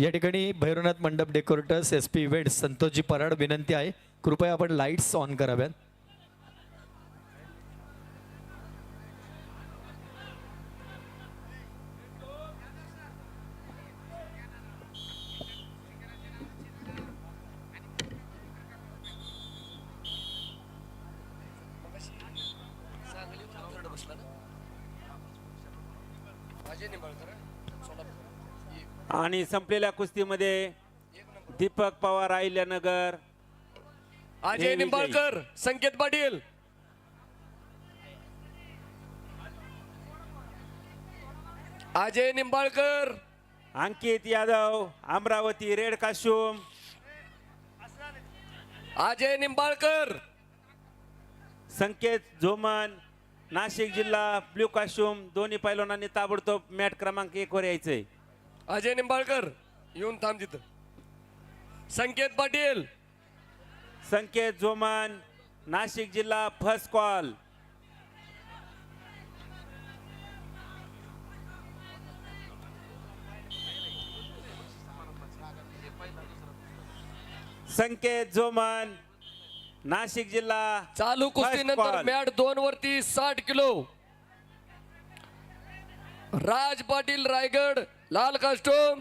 या ठिकाणी Bhairavnath Mandap decorators S P events Santoshji Parad विनंती आहे. कृपया आपण लाईट्स ऑन कराव्यात. आणि संपलेल्या कुस्तीमध्ये Deepak Pawar Ahilyanagar. Ajay. Nimbalkar Sanket Patil. Ajay Nimbalkar. Ankit Yadav Amravati red costume Ajay Nimbalkar. संकेत झोमन नाशिक जिल्हा ब्ल्यू काशूम दोन्ही पैलवानांनी ताबडतोब मॅट क्रमांक एक वर यायचंय. अजय निंबाळकर येऊन थांब तिथं. संकेत पाटील. संकेत झोमन नाशिक जिल्हा फर्स्ट कॉल संकेत झोमन नाशिक जिल्हा चालू कुस्ती नंतर. मॅट दोन वरती साठ किलो. राज पाटील रायगड लाल कास्टोम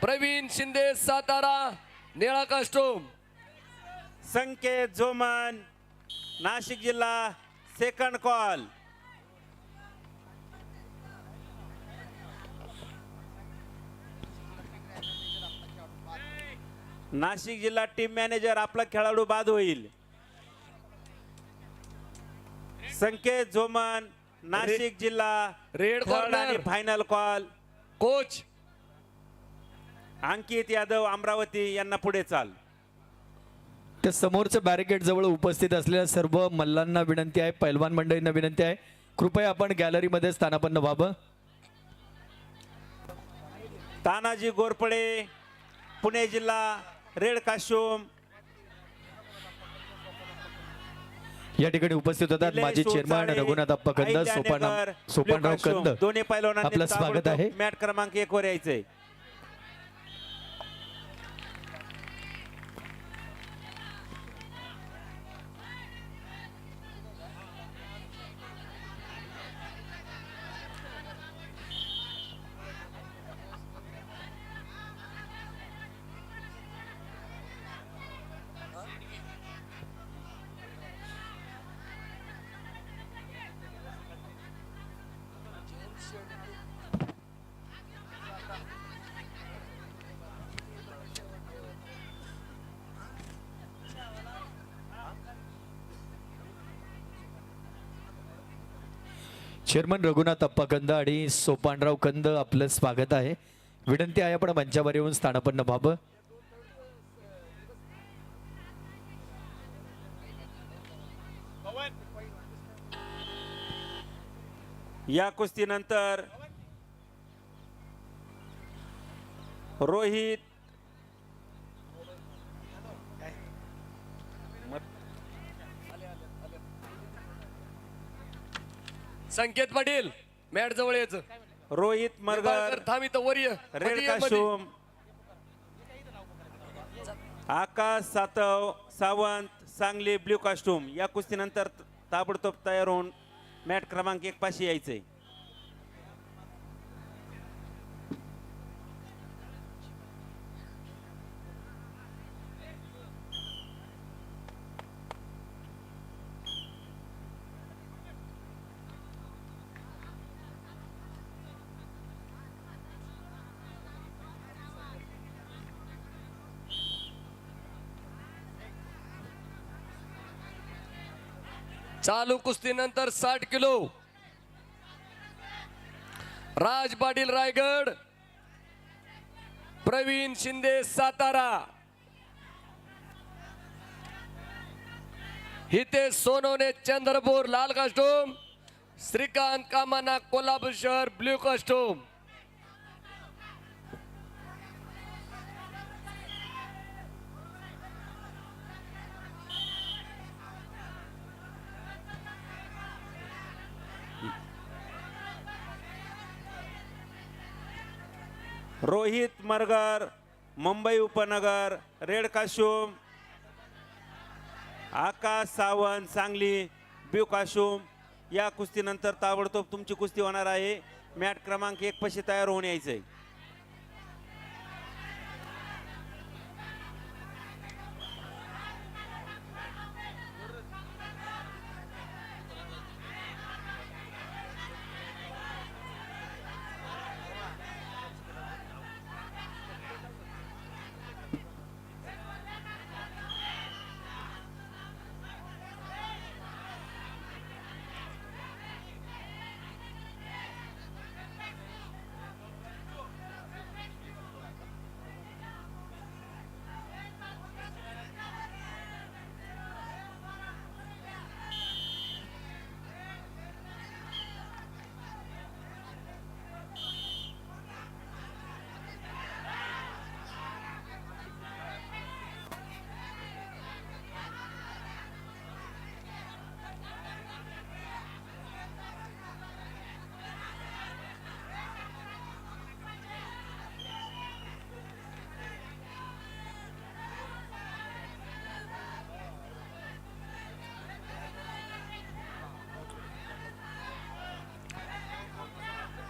प्रवीण शिंदे सातारा निळा कास्टोम संकेत झोमन नाशिक जिल्हा सेकंड कॉल नाशिक जिल्हा टीम मॅनेजर आपला खेळाडू बाद होईल. संकेत झोमन नाशिक जिल्हा रेड थर्ड आणि final call coach. Ankit Yadav Amravati यांना पुढे चाल. त्या समोरच्या बॅरिकेड जवळ उपस्थित असलेल्या सर्व मल्लांना विनंती आहे पैलवान मंडळींना विनंती आहे. कृपया आपण गॅलरीमध्ये स्थानापन्न व्हावं. तानाजी गोरपडे पुणे जिल्हा रेड काशूम या ठिकाणी उपस्थित होतात माजी चेअरमन रघुनाथ अप्पा कंद सोपान सोपानराव कंद. दोन्ही पैलवानांनी आपलं स्वागत आहे मॅट क्रमांक एक वर यायचंय चेअरमन रघुनाथ अप्पा कंद आणि सोपानराव कंद आपलं स्वागत आहे. विनंती आहे आपण मंचावर येऊन स्थानापन्न व्हावं. या कुस्तीनंतर रोहित संकेत पाटील मॅट जवळ यायचं रोहित मरगर थांब इथं वर ये. रेडमध्ये ये, मध्ये. Costume Akash Satav Sawant Sangli blue costume या कुस्तीनंतर ताबडतोब तयार होऊन मॅट क्रमांक एक पाशी यायचंय चालू कुस्तीनंतर साठ किलो. राज पाटील रायगड. प्रवीण शिंदे सातारा. हितेश सोनवणे चंद्रपूर लाल कास्टूम. श्रीकांत कामाना कोल्हापूर शहर ब्ल्यू कास्टूम. रोहित मरगर मुंबई उपनगर red costume Akash Sawant Sangli blue costume या कुस्तीनंतर ताबडतोब तुमची कुस्ती होणार आहे. मॅट क्रमांक एक पशी तयार होऊन यायचं आहे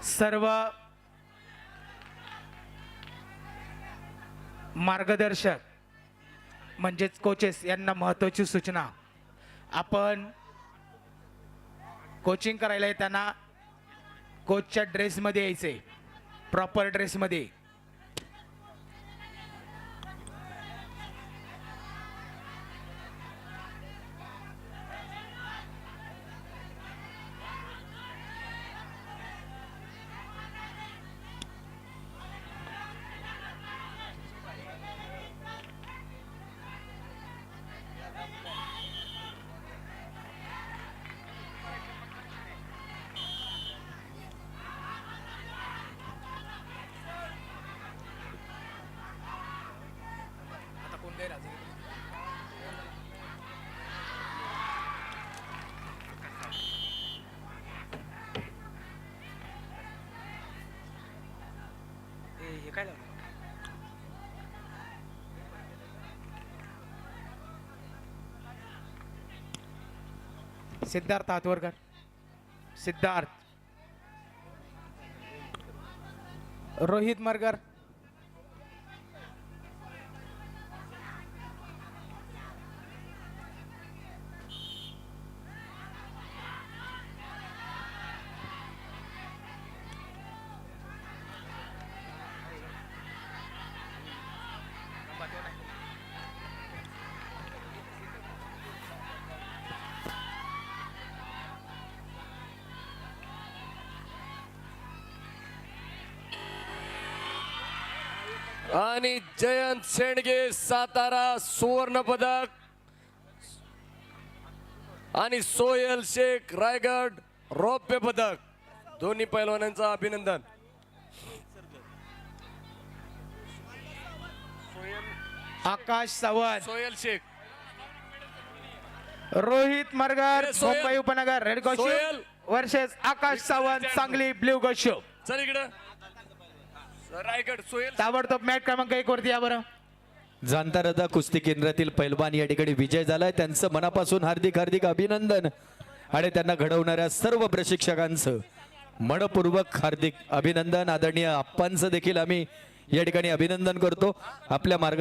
सर्व मार्गदर्शक म्हणजेच कोचेस यांना महत्वाची सूचना. आपण कोचिंग करायला येताना कोचच्या ड्रेसमध्ये यायचे. प्रॉपर ड्रेसमध्ये सिद्धार्थ हातवरकर सिद्धार्थ. रोहित मरगर. आणि जयंत शेंडगे सातारा सुवर्ण पदक. आणि सोयल शेख रायगड रौप्य पदक. दोन्ही पैलवानांचं अभिनंदन. आकाश सावंत. सोयल शेख. रोहित मरगर. मुंबई उपनगर रेड सोयल. गोशू वर्सेस आकाश सावंत सांगली ब्ल्यू गोशू चल इकडं. रायगड सोयल ताबडतोब मॅट क्रमांक एक वरती या बरं. जाणता रदा कुस्ती केंद्रातील पैलवान या ठिकाणी विजय झालाय. त्यांचं मनापासून हार्दिक हार्दिक अभिनंदन. आणि त्यांना घडवणाऱ्या सर्व प्रशिक्षकांचं मनपूर्वक हार्दिक अभिनंदन. आदरणीय आप्पांचं देखील आम्ही या ठिकाणी अभिनंदन करतो. आपल्या मार्ग